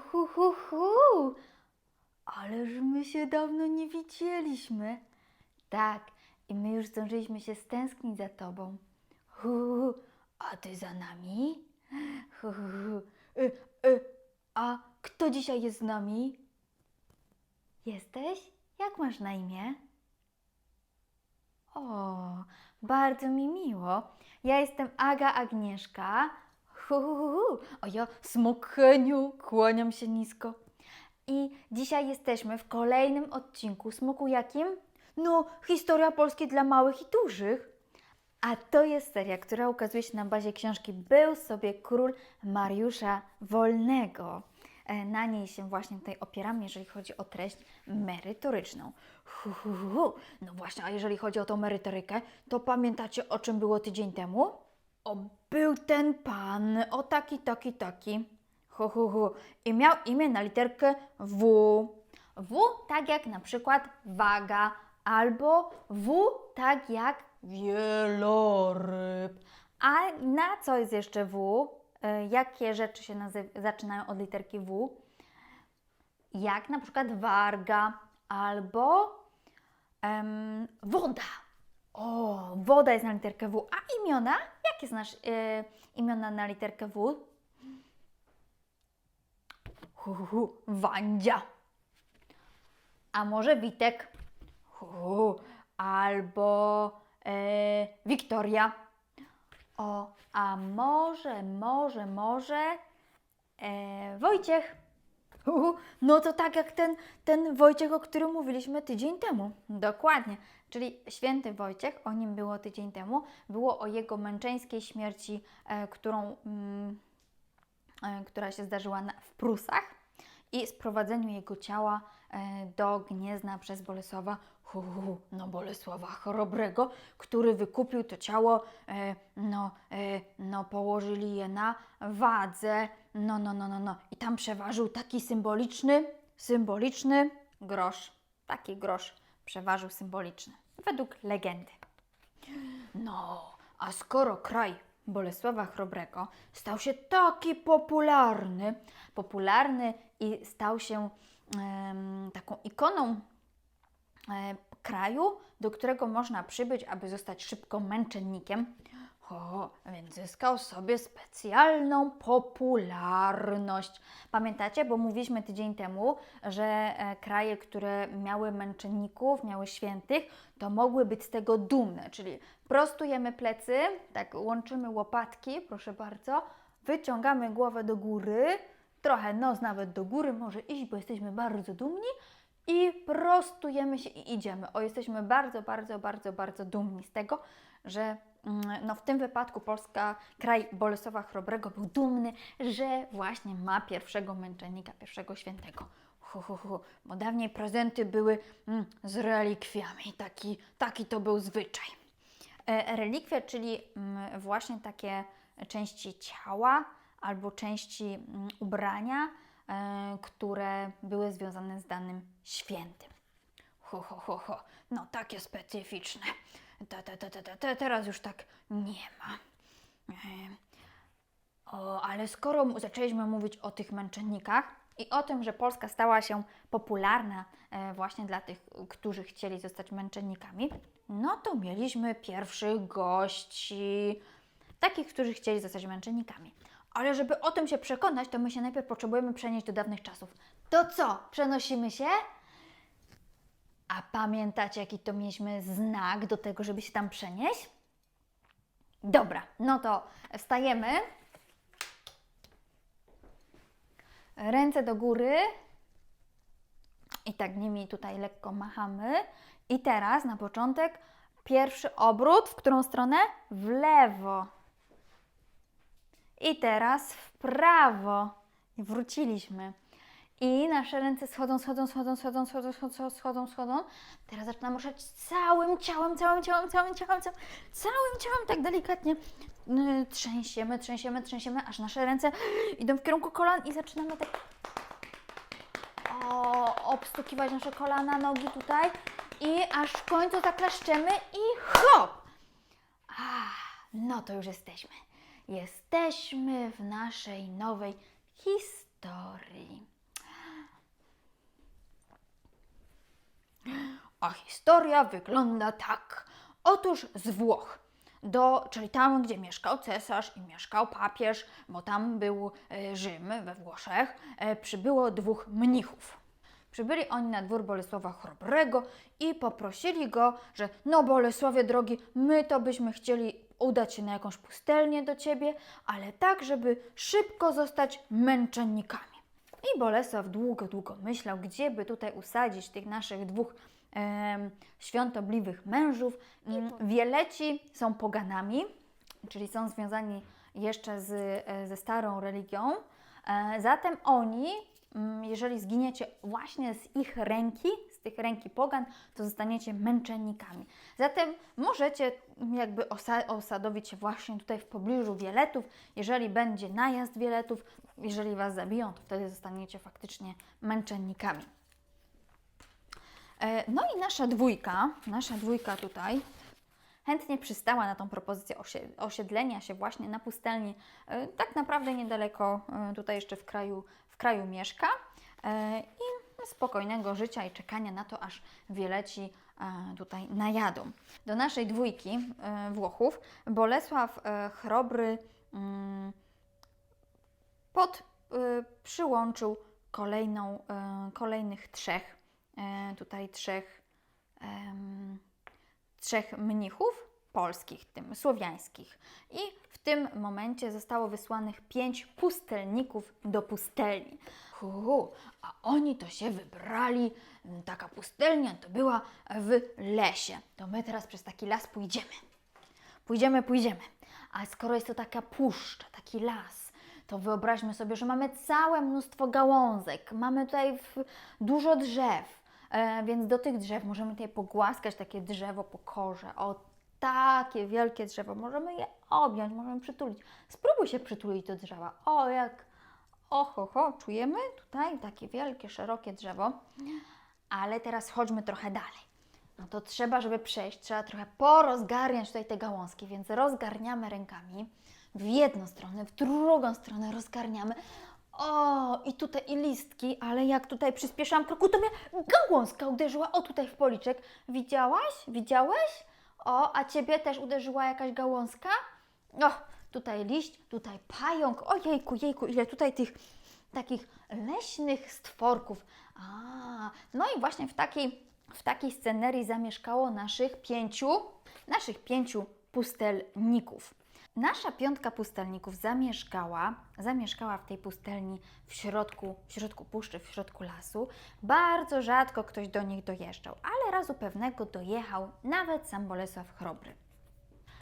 Hu, hu, hu! Ależ my się dawno nie widzieliśmy. Tak, i my już zdążyliśmy się stęsknić za tobą. Hu, hu, a ty za nami? Hu, hu, hu. Y, y, a kto dzisiaj jest z nami? Jesteś? Jak masz na imię? O, bardzo mi miło. Ja jestem Aga Agnieszka. Hu, hu, hu, ja Smokheniu, kłaniam się nisko. I dzisiaj jesteśmy w kolejnym odcinku. Smoku jakim? No, historia Polski dla małych i dużych. A to jest seria, która ukazuje się na bazie książki Był sobie król Mariusza Wolnego. E, Na niej się właśnie tutaj opieram, jeżeli chodzi o treść merytoryczną. Hu. No właśnie, a jeżeli chodzi o tą merytorykę, to pamiętacie o czym było tydzień temu? O, był ten pan, o taki, taki, taki. Hu, hu, hu. I miał imię na literkę W. W tak jak na przykład waga, albo W tak jak wieloryb. A na co jest jeszcze W? E, Jakie rzeczy się zaczynają od literki W? Jak na przykład warga albo em, woda. O, woda jest na literkę W. A imiona? Jakie znasz e, imiona na literkę W? Hu, hu, hu. Wandzia. A może Witek? Hu, albo e, Wiktoria. O, a może, może, może e, Wojciech. No to tak jak ten, ten Wojciech, o którym mówiliśmy tydzień temu. Dokładnie. Czyli święty Wojciech, o nim było tydzień temu, było o jego męczeńskiej śmierci, e, którą, mm, e, która się zdarzyła na, w Prusach i sprowadzeniu jego ciała e, do Gniezna przez Bolesława, hu, no Bolesława Chorobrego, który wykupił to ciało, e, no, e, no położyli je na wadze, no, no, no, no, no. I tam przeważył taki symboliczny, symboliczny grosz, taki grosz przeważył symboliczny, według legendy. No, a skoro kraj Bolesława Chrobrego stał się taki popularny, popularny i stał się em, taką ikoną kraju, do którego można przybyć, aby zostać szybko męczennikiem, o, więc zyskał sobie specjalną popularność. Pamiętacie, bo mówiliśmy tydzień temu, że e, kraje, które miały męczenników, miały świętych, to mogły być z tego dumne, czyli prostujemy plecy, tak łączymy łopatki, proszę bardzo, wyciągamy głowę do góry, trochę nos nawet do góry może iść, bo jesteśmy bardzo dumni i prostujemy się i idziemy. O, jesteśmy bardzo, bardzo, bardzo, bardzo dumni z tego, że mm, no, w tym wypadku Polska, kraj Bolesława Chrobrego był dumny, że właśnie ma pierwszego męczennika, pierwszego świętego. Hu, hu, hu. Bo dawniej prezenty były mm, z relikwiami, taki, taki to był zwyczaj. E, Relikwie, czyli mm, właśnie takie części ciała albo części mm, ubrania, które były związane z danym świętym. Ho, ho, ho, ho. No takie specyficzne. Te, te, te, te, te, te, teraz już tak nie ma. E, O, ale skoro zaczęliśmy mówić o tych męczennikach i o tym, że Polska stała się popularna e, właśnie dla tych, którzy chcieli zostać męczennikami, no to mieliśmy pierwszych gości, takich, którzy chcieli zostać męczennikami. Ale żeby o tym się przekonać, to my się najpierw potrzebujemy przenieść do dawnych czasów. To co? Przenosimy się? A pamiętacie, jaki to mieliśmy znak do tego, żeby się tam przenieść? Dobra, no to wstajemy. Ręce do góry. I tak nimi tutaj lekko machamy. I teraz na początek pierwszy obrót. W którą stronę? W lewo. I teraz w prawo. Wróciliśmy. I nasze ręce schodzą, schodzą, schodzą, schodzą, schodzą, schodzą, schodzą, schodzą. Teraz zaczynam ruszać całym ciałem, całym ciałem, całym ciałem, całym, całym ciałem, tak delikatnie. Yy, Trzęsiemy, trzęsiemy, trzęsiemy, aż nasze ręce idą w kierunku kolan i zaczynamy tak o, obstukiwać nasze kolana, nogi tutaj i aż w końcu zaklaszczemy i hop! Ah, no to już jesteśmy. Jesteśmy w naszej nowej historii. A historia wygląda tak. Otóż z Włoch, do, czyli tam, gdzie mieszkał cesarz i mieszkał papież, bo tam był e, Rzym we Włoszech, e, przybyło dwóch mnichów. Przybyli oni na dwór Bolesława Chrobrego i poprosili go, że no Bolesławie drogi, my to byśmy chcieli udać się na jakąś pustelnię do ciebie, ale tak, żeby szybko zostać męczennikami. I Bolesław długo, długo myślał, gdzie by tutaj usadzić tych naszych dwóch em, świątobliwych mężów. Mm, Wieleci są poganami, czyli są związani jeszcze z, e, ze starą religią. E, Zatem oni, mm, jeżeli zginiecie właśnie z ich ręki, z tych ręki pogan, to zostaniecie męczennikami. Zatem możecie jakby osa- osadowić się właśnie tutaj w pobliżu Wieletów. Jeżeli będzie najazd Wieletów, jeżeli Was zabiją, to wtedy zostaniecie faktycznie męczennikami. E, No i nasza dwójka, nasza dwójka tutaj chętnie przystała na tą propozycję osie- osiedlenia się właśnie na pustelni, e, tak naprawdę niedaleko e, tutaj jeszcze w kraju, w kraju mieszka i spokojnego życia i czekania na to, aż Wieleci tutaj najadą. Do naszej dwójki e, Włochów Bolesław e, Chrobry mm, pod, przyłączył kolejną, kolejnych trzech, tutaj trzech, trzech mnichów polskich, tym słowiańskich. I w tym momencie zostało wysłanych pięć pustelników do pustelni. Hu, a oni to się wybrali, taka pustelnia to była w lesie. To my teraz przez taki las pójdziemy. Pójdziemy, pójdziemy. A skoro jest to taka puszcza, taki las, to wyobraźmy sobie, że mamy całe mnóstwo gałązek, mamy tutaj dużo drzew, e, więc do tych drzew możemy tutaj pogłaskać takie drzewo po korze. Takie wielkie drzewo, możemy je objąć, możemy przytulić. Spróbuj się przytulić do drzewa. O, jak, oho, ho, czujemy tutaj takie wielkie, szerokie drzewo. Ale teraz chodźmy trochę dalej. No to trzeba, żeby przejść, trzeba trochę porozgarniać tutaj te gałązki, więc rozgarniamy rękami w jedną stronę, w drugą stronę rozgarniamy. O, i tutaj i listki, ale jak tutaj przyspieszałam kroku, to mnie gałązka uderzyła, o tutaj w policzek. Widziałaś? Widziałeś? O, a Ciebie też uderzyła jakaś gałązka? O, tutaj liść, tutaj pająk. O jejku, jejku, ile tutaj tych takich leśnych stworków. A, no i właśnie w takiej, w takiej scenerii zamieszkało naszych pięciu, naszych pięciu pustelników. Nasza piątka pustelników zamieszkała, zamieszkała w tej pustelni w środku, w środku puszczy, w środku lasu. Bardzo rzadko ktoś do nich dojeżdżał, ale razu pewnego dojechał nawet sam Bolesław Chrobry.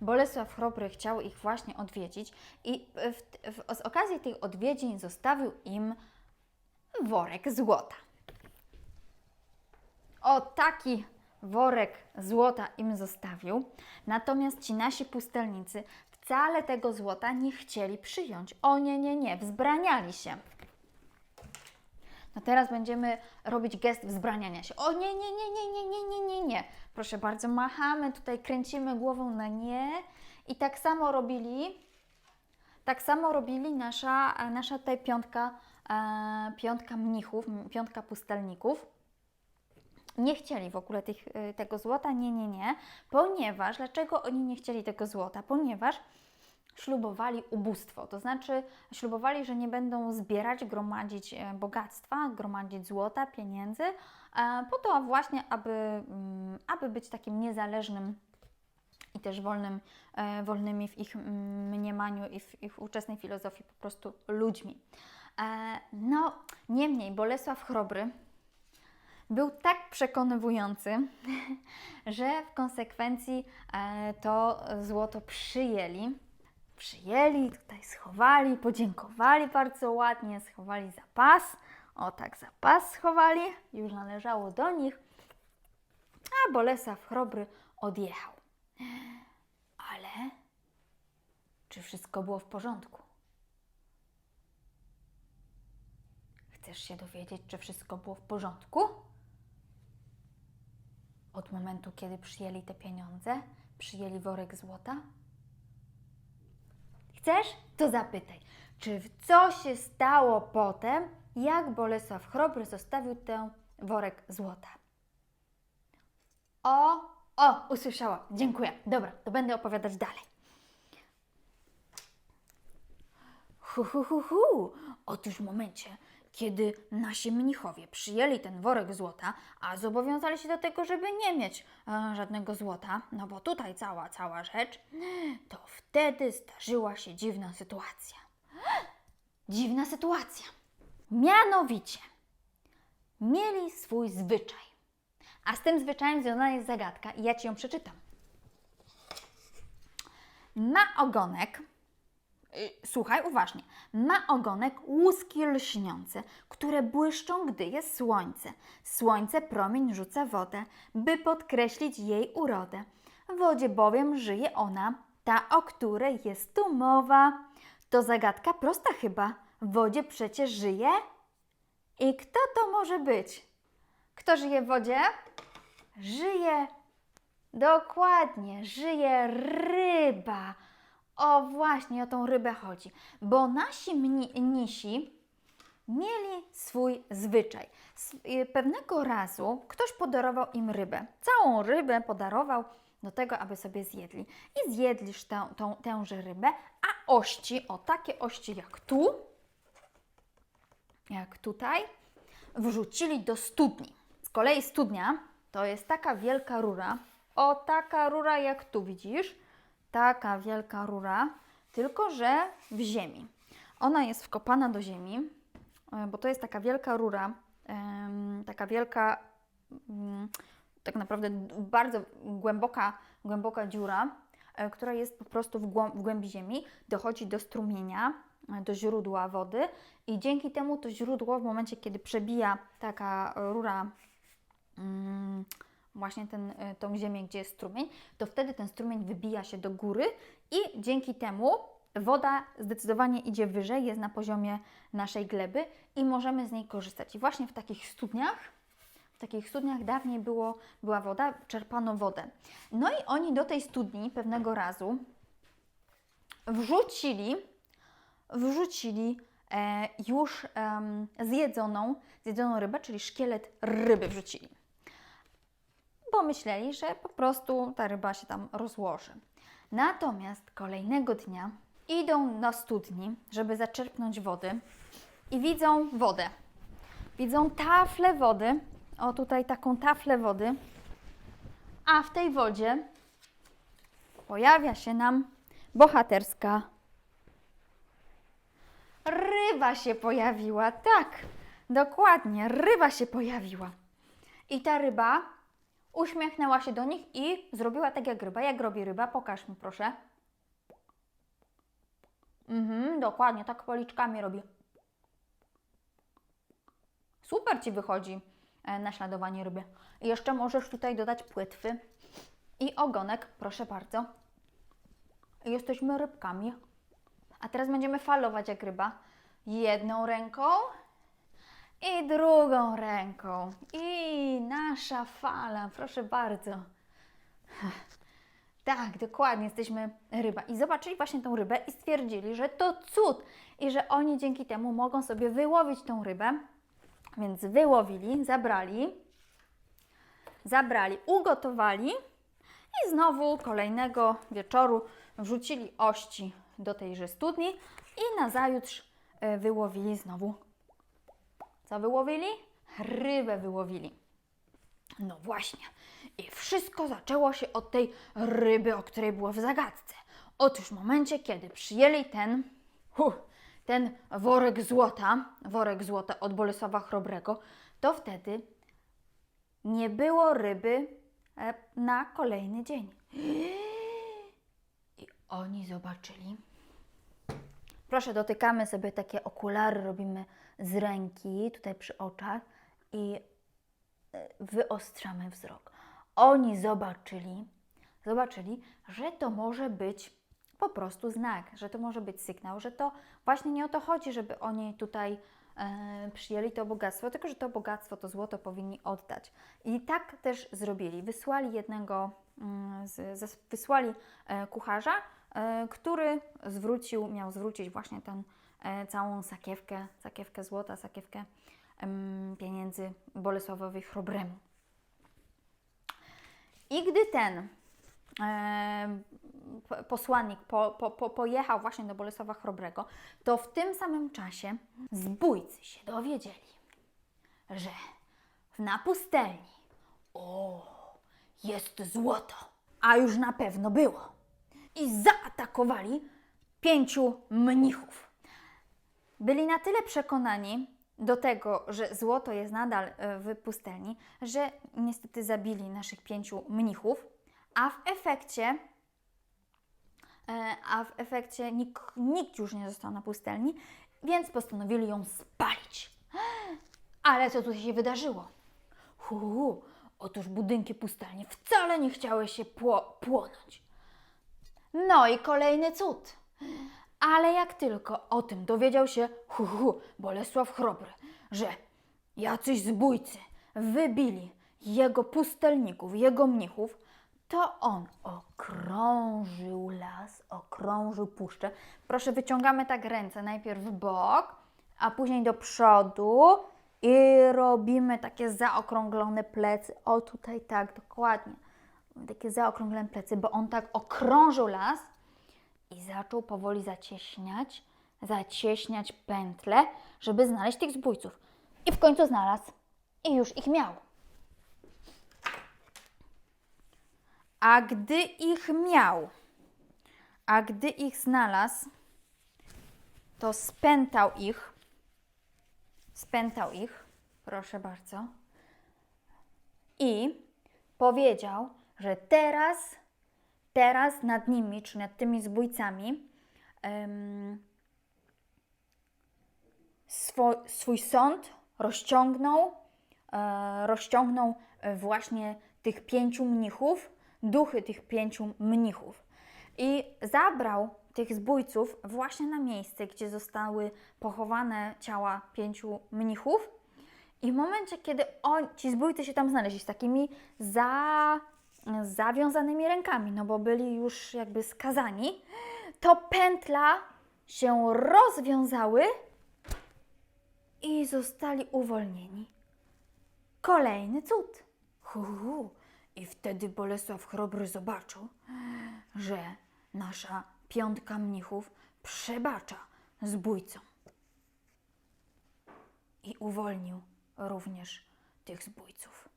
Bolesław Chrobry chciał ich właśnie odwiedzić i w, w, z okazji tych odwiedzin zostawił im worek złota. O taki worek złota im zostawił. Natomiast ci nasi pustelnicy wcale tego złota nie chcieli przyjąć. O nie, nie, nie, wzbraniali się. No teraz będziemy robić gest wzbraniania się. O nie, nie, nie, nie, nie, nie, nie, nie, nie. Proszę bardzo, machamy, tutaj kręcimy głową na nie. I tak samo robili, tak samo robili nasza, nasza tutaj piątka, e, piątka mnichów, piątka pustelników. Nie chcieli w ogóle tych, y, tego złota, nie, nie, nie, ponieważ, dlaczego oni nie chcieli tego złota? Ponieważ ślubowali ubóstwo, to znaczy ślubowali, że nie będą zbierać, gromadzić e, bogactwa, gromadzić złota, pieniędzy, e, po to właśnie, aby, mm, aby być takim niezależnym i też wolnym, e, wolnymi w ich mm, mniemaniu i w ich ówczesnej filozofii po prostu ludźmi. No, niemniej Bolesław Chrobry był tak przekonywujący, że w konsekwencji e, to złoto przyjęli. Przyjęli, tutaj schowali, podziękowali bardzo ładnie, schowali zapas. O tak, zapas schowali, już należało do nich. A Bolesław Chrobry odjechał. Ale czy wszystko było w porządku? Chcesz się dowiedzieć, czy wszystko było w porządku? Od momentu, kiedy przyjęli te pieniądze, przyjęli worek złota Chcesz? To zapytaj. Czy co się stało potem, jak Bolesław Chrobry zostawił ten worek złota? O, o, usłyszałam. Dziękuję. Dobra, to będę opowiadać dalej. Hu, hu, hu, hu. Otóż w momencie, kiedy nasi mnichowie przyjęli ten worek złota, a zobowiązali się do tego, żeby nie mieć e, żadnego złota, no bo tutaj cała, cała rzecz, to wtedy zdarzyła się dziwna sytuacja. Dziwna sytuacja. Mianowicie, mieli swój zwyczaj. A z tym zwyczajem związana jest zagadka i ja Ci ją przeczytam. Ma ogonek, słuchaj uważnie, ma ogonek łuski lśniące, które błyszczą, gdy jest słońce. Słońce promień rzuca wodę, by podkreślić jej urodę. W wodzie bowiem żyje ona, ta, o której jest tu mowa. To zagadka prosta chyba. W wodzie przecież żyje? I kto to może być? Kto żyje w wodzie? Żyje Dokładnie, żyje ryba. O właśnie, o tą rybę chodzi. Bo nasi mni- nisi mieli swój zwyczaj. Y, Pewnego razu ktoś podarował im rybę. Całą rybę podarował do tego, aby sobie zjedli. I zjedliż tę, tą, tęże rybę, a ości, o takie ości jak tu, jak tutaj, wrzucili do studni. Z kolei studnia to jest taka wielka rura, o taka rura jak tu widzisz, taka wielka rura, tylko że w ziemi. Ona jest wkopana do ziemi, e, bo to jest taka wielka rura, taka wielka, mm, tak naprawdę bardzo głęboka, głęboka dziura, e, która jest po prostu w głębi ziemi, dochodzi do strumienia, e, do źródła wody i dzięki temu to źródło w momencie, kiedy przebija taka rura mm, właśnie ten, y, tą ziemię, gdzie jest strumień, to wtedy ten strumień wybija się do góry i dzięki temu woda zdecydowanie idzie wyżej, jest na poziomie naszej gleby i możemy z niej korzystać. I właśnie w takich studniach, w takich studniach dawniej było, była woda, czerpano wodę. No i oni do tej studni pewnego razu wrzucili, wrzucili e, już em, zjedzoną, zjedzoną rybę, czyli szkielet ryby wrzucili bo myśleli, że po prostu ta ryba się tam rozłoży. Natomiast kolejnego dnia idą na studni, żeby zaczerpnąć wody i widzą wodę. Widzą taflę wody, o tutaj taką taflę wody, a w tej wodzie pojawia się nam bohaterska ryba się pojawiła. Tak, dokładnie, ryba się pojawiła. I ta ryba uśmiechnęła się do nich i zrobiła tak jak ryba. Jak robi ryba? Pokaż mi proszę. Mhm, dokładnie, tak policzkami robi. Super Ci wychodzi e, naśladowanie ryby. I jeszcze możesz tutaj dodać płetwy i ogonek, proszę bardzo. Jesteśmy rybkami. A teraz będziemy falować jak ryba. Jedną ręką i drugą ręką. I nasza fala, proszę bardzo. Tak, dokładnie, jesteśmy ryba. I zobaczyli właśnie tą rybę i stwierdzili, że to cud i że oni dzięki temu mogą sobie wyłowić tą rybę. Więc wyłowili, zabrali, zabrali, ugotowali i znowu kolejnego wieczoru wrzucili ości do tejże studni i nazajutrz e, wyłowili znowu co wyłowili? Rybę wyłowili. No właśnie. I wszystko zaczęło się od tej ryby, o której było w zagadce. Otóż w momencie, kiedy przyjęli ten, huh, ten worek złota, worek złota od Bolesława Chrobrego, to wtedy nie było ryby e, na kolejny dzień. I oni zobaczyli, Proszę, dotykamy sobie takie okulary, robimy z ręki, tutaj przy oczach i e, wyostrzamy wzrok. Oni zobaczyli, zobaczyli, że to może być po prostu znak, że to może być sygnał, że to właśnie nie o to chodzi, żeby oni tutaj e, przyjęli to bogactwo, tylko że to bogactwo, to złoto powinni oddać. I tak też zrobili. Wysłali jednego, mm, z, z, wysłali e, kucharza, e, który zwrócił, miał zwrócić właśnie e, całą sakiewkę, sakiewkę złota, sakiewkę pieniędzy Bolesławowi Chrobremu. I gdy ten e, posłannik po, po, po, pojechał właśnie do Bolesława Chrobrego, to w tym samym czasie zbójcy się dowiedzieli, że na pustelni o, jest złoto, a już na pewno było. I zaatakowali pięciu mnichów. Byli na tyle przekonani do tego, że złoto jest nadal e, w pustelni, że niestety zabili naszych pięciu mnichów, a w efekcie e, a w efekcie nikt, nikt już nie został na pustelni, więc postanowili ją spalić. Ale co tu się wydarzyło? Hu, otóż budynki pustelni wcale nie chciały się pło- płonąć. No i kolejny cud. Ale jak tylko o tym dowiedział się hu, hu, Bolesław Chrobry, że jacyś zbójcy wybili jego pustelników, jego mnichów, to on okrążył las, okrążył puszczę. Proszę, wyciągamy tak ręce najpierw w bok, a później do przodu i robimy takie zaokrąglone plecy. O, tutaj tak, dokładnie. Takie zaokrąglone plecy, bo on tak okrążył las zaczął powoli zacieśniać, zacieśniać pętle, żeby znaleźć tych zbójców. I w końcu znalazł. I już ich miał. A gdy ich miał, a gdy ich znalazł, to spętał ich, spętał ich, proszę bardzo, i powiedział, że teraz, teraz nad nimi, czy nad tymi zbójcami, swój, swój sąd rozciągnął, e, rozciągnął e, właśnie tych pięciu mnichów, duchy tych pięciu mnichów. I zabrał tych zbójców właśnie na miejsce, gdzie zostały pochowane ciała pięciu mnichów. I w momencie, kiedy on, ci zbójcy się tam znaleźli z takimi za, zawiązanymi rękami, no bo byli już jakby skazani, to pętla się rozwiązały i zostali uwolnieni. Kolejny cud. Hu, hu. I wtedy Bolesław Chrobry zobaczył, że nasza piątka mnichów przebacza zbójcom. I uwolnił również tych zbójców.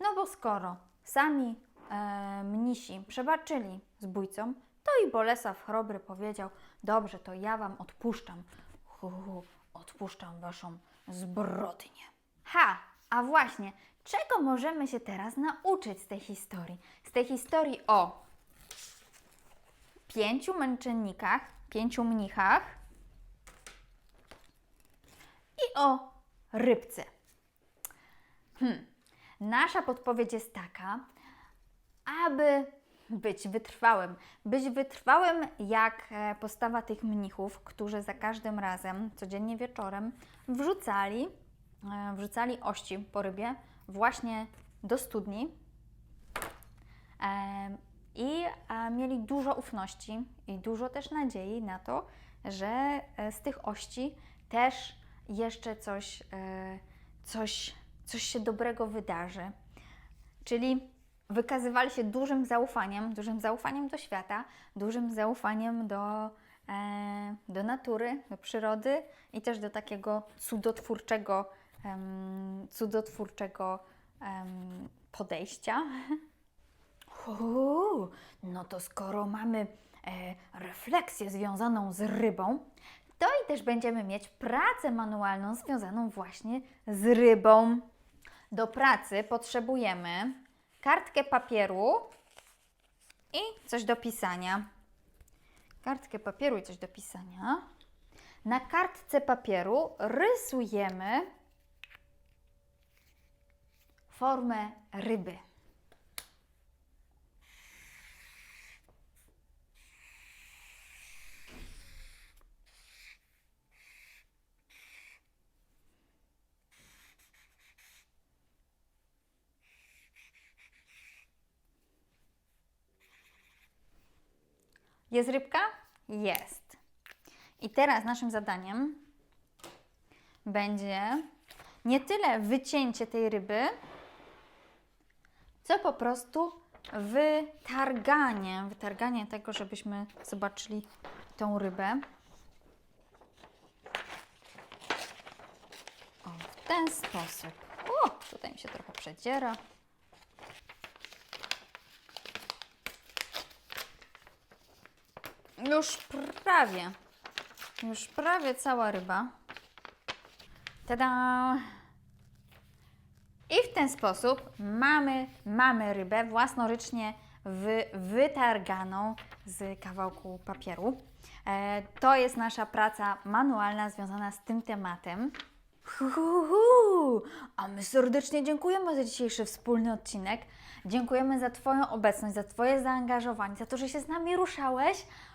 No bo skoro sami e, mnisi przebaczyli zbójcom, to i Bolesław Chrobry powiedział, dobrze, to ja wam odpuszczam, hu, hu, odpuszczam waszą zbrodnię. Ha, a właśnie, czego możemy się teraz nauczyć z tej historii? Z tej historii o pięciu męczennikach, pięciu mnichach i o rybce. Hmm. Nasza podpowiedź jest taka, aby być wytrwałym. Być wytrwałym jak e, postawa tych mnichów, którzy za każdym razem, codziennie wieczorem, wrzucali, e, wrzucali ości po rybie właśnie do studni. Em, I e, mieli dużo ufności i dużo też nadziei na to, że e, z tych ości też jeszcze coś, e, coś, coś się dobrego wydarzy. Czyli wykazywali się dużym zaufaniem, dużym zaufaniem do świata, dużym zaufaniem do, e, do natury, do przyrody i też do takiego cudotwórczego, cudotwórczego podejścia. Uuu, no to skoro mamy e, refleksję związaną z rybą, to i też będziemy mieć pracę manualną związaną właśnie z rybą. Do pracy potrzebujemy kartkę papieru i coś do pisania. Kartkę papieru i coś do pisania. Na kartce papieru rysujemy formę ryby. Jest rybka? Jest. I teraz naszym zadaniem będzie nie tyle wycięcie tej ryby, co po prostu wytarganie, wytarganie tego, żebyśmy zobaczyli tą rybę. O, w ten sposób. O, tutaj mi się trochę przedziera. Już prawie, już prawie cała ryba. Tada! I w ten sposób mamy, mamy rybę własnorycznie wy, wytarganą z kawałku papieru. E, to jest nasza praca manualna związana z tym tematem. Hu, hu, hu. A my serdecznie dziękujemy za dzisiejszy wspólny odcinek. Dziękujemy za Twoją obecność, za Twoje zaangażowanie, za to, że się z nami ruszałeś.